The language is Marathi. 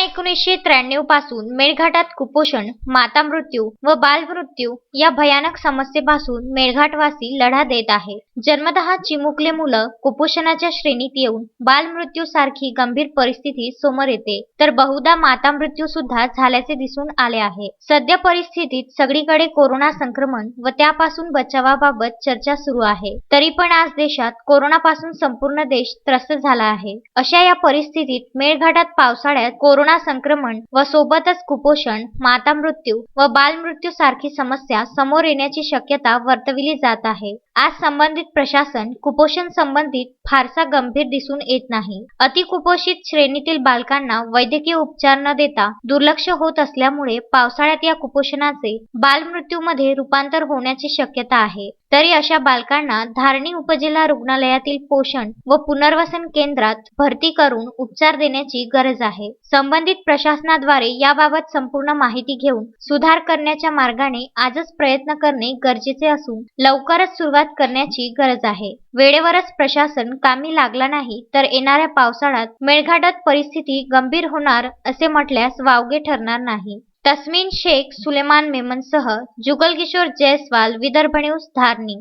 एकोणीसशे त्र्याण्णवपासून मेळघाटात कुपोषण माता मृत्यू व बालमृत्यू या भयानक समस्येपासून मेळघाटवासी लढा देत आहे जन्मतः चिमुकले मुलं कुपोषणाच्या श्रेणीत येऊन बालमृत्यू सारखी गंभीर परिस्थिती समोर येते. तर बहुधा माता मृत्यू सुद्धा झाल्याचे दिसून आले आहे. सध्या परिस्थितीत सगळीकडे कोरोना संक्रमण व त्यापासून बचावाबाबत चर्चा सुरू आहे. तरी पण आज देशात कोरोनापासून संपूर्ण देश त्रस्त झाला आहे. अशा या परिस्थितीत मेळघाटात पावसाळ्यात कोरोना संक्रमण व सोबतच कुपोषण माता मृत्यू व बालमृत्यू सारखी समस्या समोर येण्याची शक्यता वर्तविली जात आहे. आज संबंधित प्रशासन कुपोषण संबंधित फारसा गंभीर दिसून येत नाही. अतिकुपोषित श्रेणीतील बालकांना वैद्यकीय उपचार न देता दुर्लक्ष होत असल्यामुळे पावसाळ्यात या कुपोषणाचे बालमृत्यूमध्ये रूपांतर होण्याची शक्यता आहे. तरी अशा बालकांना धारणी उपजिल्हा रुग्णालयातील पोषण व पुनर्वसन केंद्रात भरती करून उपचार देण्याची गरज आहे. संबंधित प्रशासनाद्वारे याबाबत संपूर्ण माहिती घेऊन सुधार करण्याच्या मार्गाने आजच प्रयत्न करणे गरजेचे असून लवकरच सुरुवात करण्याची गरज आहे. वेळेवरच प्रशासन कामी लागला नाही तर येणाऱ्या पावसाळ्यात मेळघाटात परिस्थिती गंभीर होणार असे म्हटल्यास वावगे ठरणार नाही. तस्मिन शेख सुलेमान मेमनसह जुगल किशोर जयस्वाल विदर्भ न्यूज धारणी.